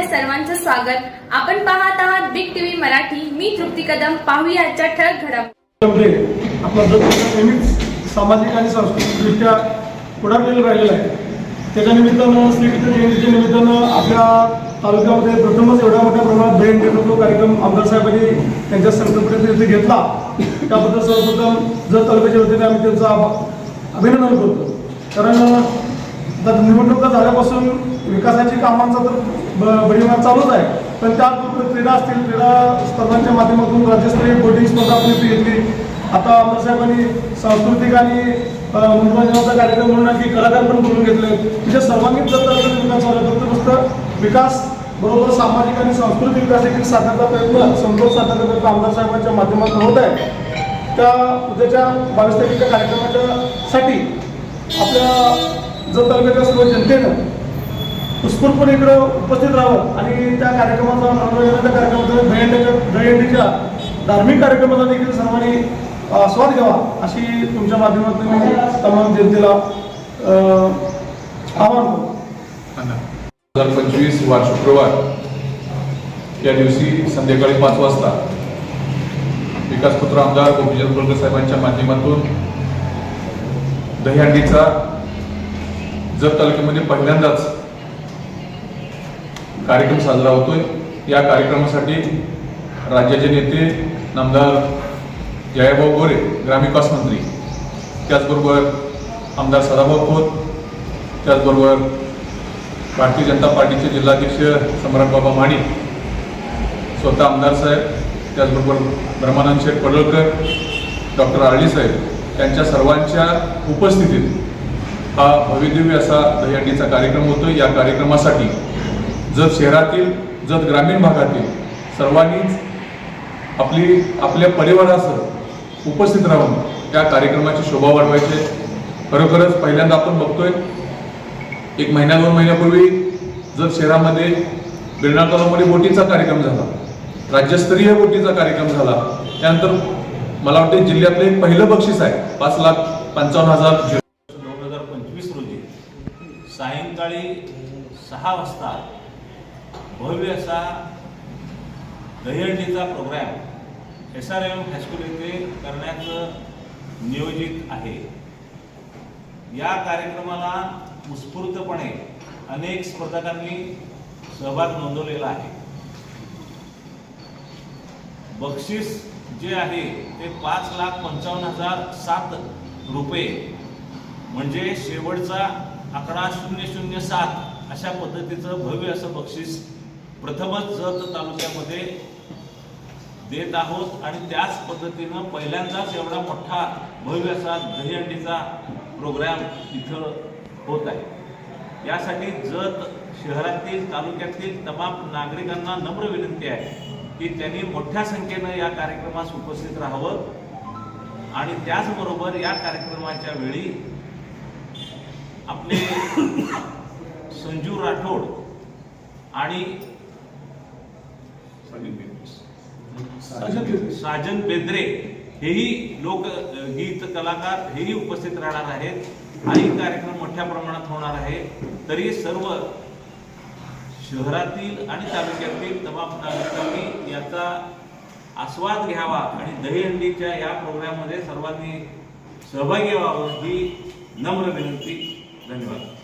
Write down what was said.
आपल्या सर्वांचं स्वागत. आपण पाहत आहात बिग टीव्ही मराठी. मी तृप्ती कदम. पाहूया आजच्या ठळक घडामोडी. आपला जो नेहमीच सामाजिक आणि सांस्कृतिकदृष्ट्या पुढारलेलं राहिलेलं आहे. त्याच्या निमित्तानं श्रीकृष्ण जयंतीच्या निमित्तानं आपल्या तालुक्यामध्ये प्रथमच एवढ्या मोठ्या प्रमाणात दहीहंडी जो कार्यक्रम आमदार साहेबांनी त्यांच्या संकल्पनेत घेतला त्याबद्दल सर्वप्रथम जर तालुक्याच्या वतीने आम्ही त्यांचं अभिनंदन करतो. कारण आता निवडणुका झाल्यापासून विकासाची कामांचा तर ब- चालूच आहे. पण त्यात क्रीडा असतील क्रीडा स्पर्धांच्या माध्यमातून राज्यस्तरीय बोटिंग स्पर्धा आपली इथे घेतली. आता आमदार साहेबांनी सांस्कृतिक आणि मनोरंजनाचा कार्यक्रम म्हणून आणखी कलाकार पण बोलून घेतले. म्हणजे सर्वांगीण जर विकास झाला तर नुसतं विकास बरोबर सामाजिक आणि सांस्कृतिक विकास देखील साधण्याचा प्रयत्न समतोल साधण्याचा प्रयत्न आमदार साहेबांच्या माध्यमातून होत आहे. त्या उद्याच्या बावीस तारखेच्या कार्यक्रमाच्या साठी आपल्या जर तालुक्याच्या सर्व जनतेनं उत्स्फूर्तपणे इकडं उपस्थित राहावं. आणि त्या कार्यक्रमाचा मनोरंजनाच्या कार्यक्रमाचा दहीहंडीच्या दहीहंडीच्या धार्मिक कार्यक्रमाचा देखील सर्वांनी आस्वाद घ्यावा अशी तुमच्या माध्यमातून मी तमाम जनतेला आवाहन करतो. हजार पंचवीस वार शुक्रवार या दिवशी संध्याकाळी पाच वाजता विकासपुत्र आमदार गोपीचंद पडकर साहेबांच्या माध्यमातून दहीहंडीचा जत तालुक्यामध्ये पहिल्यांदाच कार्यक्रम साजरा होतोय. या कार्यक्रमासाठी राज्याचे नेते नामदार जयाभाऊ गोरे ग्रामविकास मंत्री त्याचबरोबर आमदार सदाभाऊ खोत त्याचबरोबर भारतीय जनता पार्टीचे जिल्हाध्यक्ष सम्राटबाबा माडी स्वतः आमदार साहेब त्याचबरोबर Brahmanand Sheth Padalkar doctor R D साहेब त्यांच्या सर्वांच्या उपस्थितीत हा भविदिव्य असा दहीहंडीचा कार्यक्रम होतो या कार्यक्रमासाठी जत शहरातील जत ग्रामीण भागातील सर्वांनीच आपली आपल्या परिवारासह उपस्थित राहून त्या कार्यक्रमाची शोभा वाढवायचे खरोखरच पहिल्यांदा आपण बघतोय एक महिन्या दोन महिन्यापूर्वी जर शहरामध्ये बिर्णा तलावामध्ये बोटीचा कार्यक्रम झाला राज्यस्तरीय बोटीचा कार्यक्रम झाला त्यानंतर मला वाटतं जिल्ह्यातलं एक पहिलं बक्षीस आहे पाच लाख पंचावन्न हजार दोन हजार पंचवीस रोजी सायंकाळी सहा वाजता भव्य असा दहीहंडीचा programme S R M high school येथे करण्याचं नियोजित आहे. या कार्यक्रमाला उत्स्फूर्तपणे अनेक स्पर्धकांनी सहभाग नोंदवलेला आहे. बक्षीस जे आहे ते पाच लाख पंचावन्न हजार सात रुपये. म्हणजे शेवटचा आकडा शून्य शून्य सात अशा पद्धतीचं भव्य असं बक्षीस प्रथमच जत तालुक्यामध्ये देत आहोत आणि त्याच पद्धतीनं पहिल्यांदाच एवढा मोठा भव्य असा दहीहंडीचा प्रोग्राम इथं होत आहे. यासाठी जत शहरातील तालुक्यातील तमाम नागरिकांना नम्र विनंती आहे की त्यांनी मोठ्या संख्येनं या कार्यक्रमास उपस्थित राहावं आणि त्याचबरोबर या कार्यक्रमाच्या वेळी आपले संजू राठोड आणि साजन बेंद्रे हेही लोक गीत कलाकार हेही उपस्थित राहणार आहेत. हाही कार्यक्रम मोठ्या प्रमाणात होणार आहे. तरी सर्व शहरातील आणि तालुक्यातील तमाम नागरिकांनी याचा आस्वाद घ्यावा आणि दहीहंडीच्या या प्रोग्राममध्ये सर्वांनी सहभागी व्हावं ही नम्र विनंती. धन्यवाद.